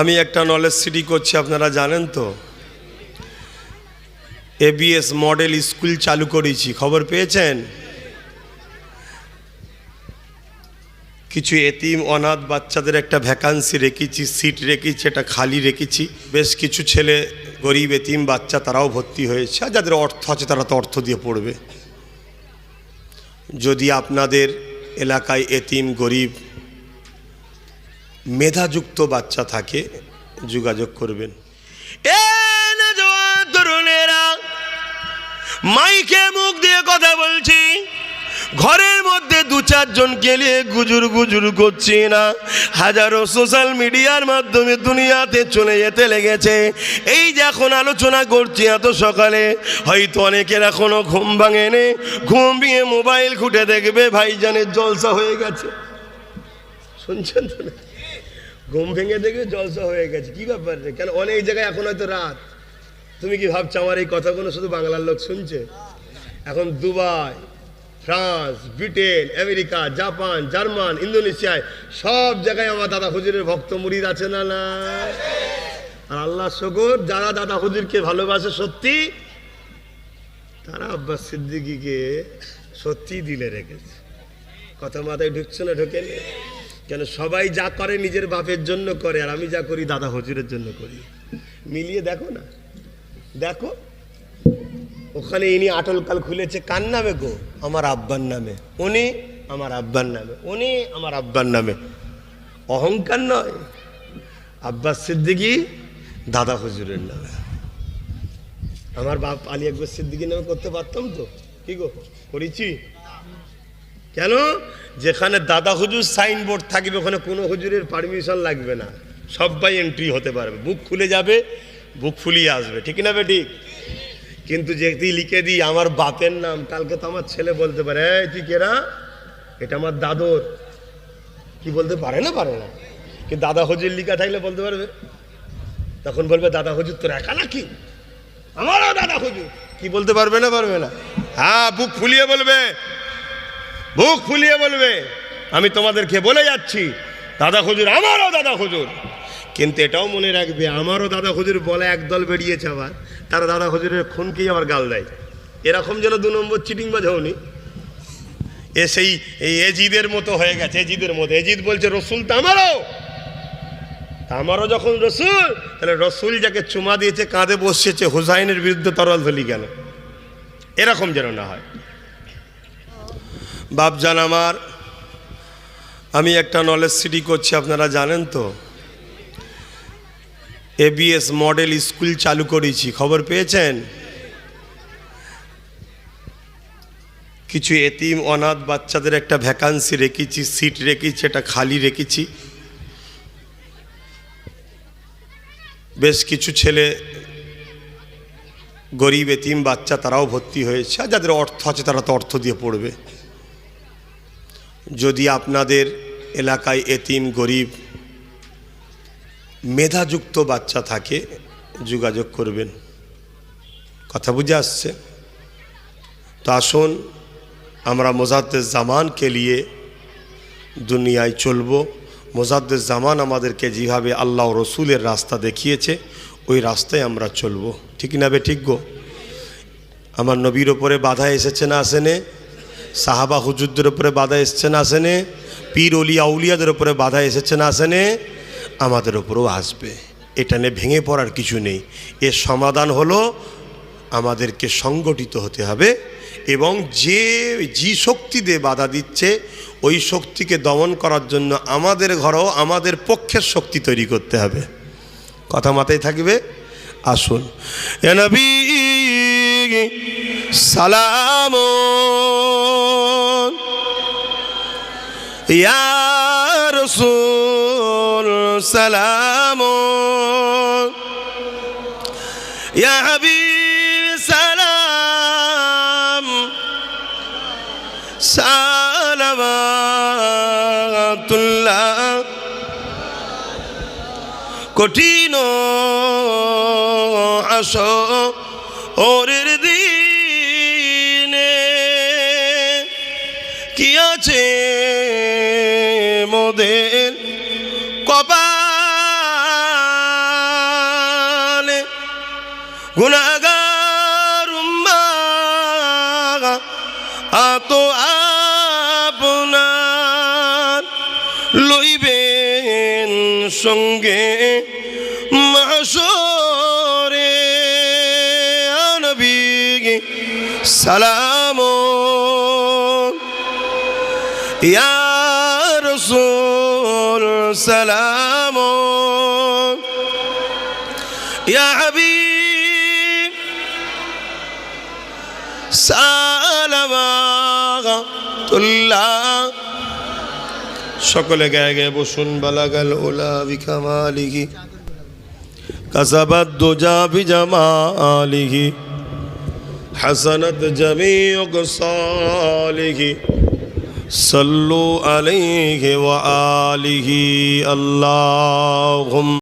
আমি একটা knowledge city করছি, আপনারা জানেন তো? এবিএস মডেল স্কুল চালু করেছি, খবর পেয়েছেন? কিছু এতিম অনাথ বাচ্চাদের একটা ভ্যাকান্সি রেখেছি সিট রেখেছি এটা খালি রেখেছি। বেশ কিছু ছেলে, গরিব, এতিম বাচ্চা তারাও ভর্তি হয়েছে, আর যাদের অর্থ আছে তারা তো অর্থ দিয়ে পড়বে। যদি আপনাদের এলাকায় এতিম, গরিব মেধাযুক্ত বাচ্চা থাকে, যোগাযোগ করবেন। মাইকে মুখ দিয়ে কথা বলছি, ঘরের মধ্যে দু চারজন গেলে গুজুর গুজুর করছি না। হাজারো সোশ্যাল মিডিয়ার মাধ্যমে দুনিয়াতে চলে যেতে লেগেছে। এই যে এখন আলোচনা করছি এত সকালে, হয়তো অনেকের এখনও ঘুম ভাঙেনি। ঘুম ভেঙে মোবাইল খুঁটে দেখবে, ভাইজানের জলসা হয়ে গেছে। শুনছেন তো না? ঘুম ভেঙে দেখবে জলসা হয়ে গেছে। কি ব্যাপার রে? কেন? অনেক জায়গায় এখন হয়তো রাত। তুমি কি ভাবছ আমার এই কথাগুলো শুধু বাংলার লোক শুনছে? এখন Dubai, France, Britain, America, Japan, German, ইন্দোনেশিয়ায় সব জায়গায় আমার দাদা হুজুরের ভক্ত মুরিদ আছে না না আর আল্লাহ শকর, যারা দাদা হুজুরকে ভালোবাসে সত্যি, তারা আব্বাস সিদ্দিকিকে সত্যি দিলে রেখেছে। কথা মাথায় ঢুকছে না, ঢোকেনি? কেন সবাই যা করে নিজের বাপের জন্য করে, আর আমি যা করি দাদা হজুরের জন্য করি। মিলিয়ে দেখো না। দেখো, ওখানে ইনি আটলকাল খুলেছে, কার নামে গো? আমার আব্বার নামে। উনি আমার আব্বার নামে। উনি আমার আব্বার নামে। অহংকার নয়। আব্বাস সিদ্দিকি দাদা হজুরের নামে। আমার বাপ আলী আকবর সিদ্দিকির নামে করতে পারতাম তো? কি গো? করেছি? কেন? যেখানে দাদা হুজুর সাইনবোর্ড থাকবে, ওখানে কোনো হুজুরের পারমিশন লাগবে না। সবাই এন্ট্রি হতে পারবে। বুক খুলে যাবে, বুক ফুলিয়ে আসবে। ঠিক না বেটি? কিন্তু যেটি লিখে দিই, আমার বাপের নাম, কালকে তো আমার ছেলে বলতে পারে, এই, তুই কেরা এটা আমার দাদর। কি বলতে পারে না পারে না। কিন্তু দাদা হুজুর লিখা থাকলে বলতে পারবে? তখন বলবে, দাদা হুজুর তোর একা নাকি? আমারও দাদা হুজুর। কি বলতে পারবে না পারবে না। হ্যাঁ বুক ফুলিয়ে বলবে। বুক ফুলিয়ে বলবে, আমি তোমাদেরকে বলে যাচ্ছি, দাদা হুজুর আমারও দাদা হুজুর। কিন্তু এটাও মনে রাখবে, আমারও দাদা হুজুর বলে একদল বেরিয়েছে আবার, তারা দাদা হুজুরের খুনকেই আবার গাল দেয়। এরকম যেন দু নম্বর চিটিং বাজ হওনি এ সেই এই এজিদের মতো হয়ে গেছে, এজিদের মতো। এজিদ বলছে, রসুল তো আমারও। আমারও যখন রসুল, তাহলে রসুল যাকে চুমা দিয়েছে, কাঁধে বসেছে, হুসাইনের বিরুদ্ধে তরল ধলি কেন? এরকম যেন না হয়। বাপজান আমার, আমি একটা নলেজ সিটি করছি, আপনারা জানেন তো? এবিএস মডেল স্কুল চালু করেছি, খবর পেয়েছেন? কিছু এতিম অনাথ বাচ্চাদের একটা ভ্যাকান্সি রেখেছি সিট রেখেছি এটা খালি রেখেছি। বেশ কিছু ছেলে, গরিব এতিম বাচ্চা তারাও ভর্তি হয়েছে, আর যাদের অর্থ আছে তারা তো অর্থ দিয়ে পড়বে। যদি আপনাদের এলাকায় এতিম, গরিব, মেধাযুক্ত বাচ্চা থাকে, যোগাযোগ করবেন। কথা বুঝে আসছে? তো আসুন, আমরা মোজাদ্দের জামানকে নিয়ে দুনিয়ায় চলব। মোজাদ্দের জামান আমাদেরকে যেভাবে আল্লাহ রসুলের রাস্তা দেখিয়েছে, ওই রাস্তায় আমরা চলব। ঠিক না বে, ঠিক গো? আমার নবীর ওপরে বাধা এসেছে না আসেনে? সাহাবা হুজুরদের উপরে বাধা এসছে না আসেনে? পীর অলিয়া উলিয়াদের উপরে বাধা এসেছে না আসেনে? আমাদের উপরেও আসবে। এটা নিয়ে ভেঙে পড়ার কিছু নেই। এর সমাধান হলো আমাদেরকে সংগঠিত হতে হবে এবং যে যে শক্তি দিয়ে বাধা দিচ্ছে, ওই শক্তিকে দমন করার জন্য আমাদের ঘরেও আমাদের পক্ষের শক্তি তৈরি করতে হবে। কথা মাথায় থাকবে? আসুন। এ নবী রসুল সালাম হাবিব সালাম। সালামাতুল্লাহ কঠিন আস ওরের দিনে কি আছে? গুণাগার আত আপনার লইবেন সঙ্গে মাসরে নবী সালাম। ইয়া রসুল সালাম। সালামাতুল্লাহ সকলে গায়ে গায়ে বসুন বালাগাল ওলা বিকামালিহি কাসাবাদ দুজা বিজামালিহি حسنت جميع صالح صلوا عليه وآله اللهم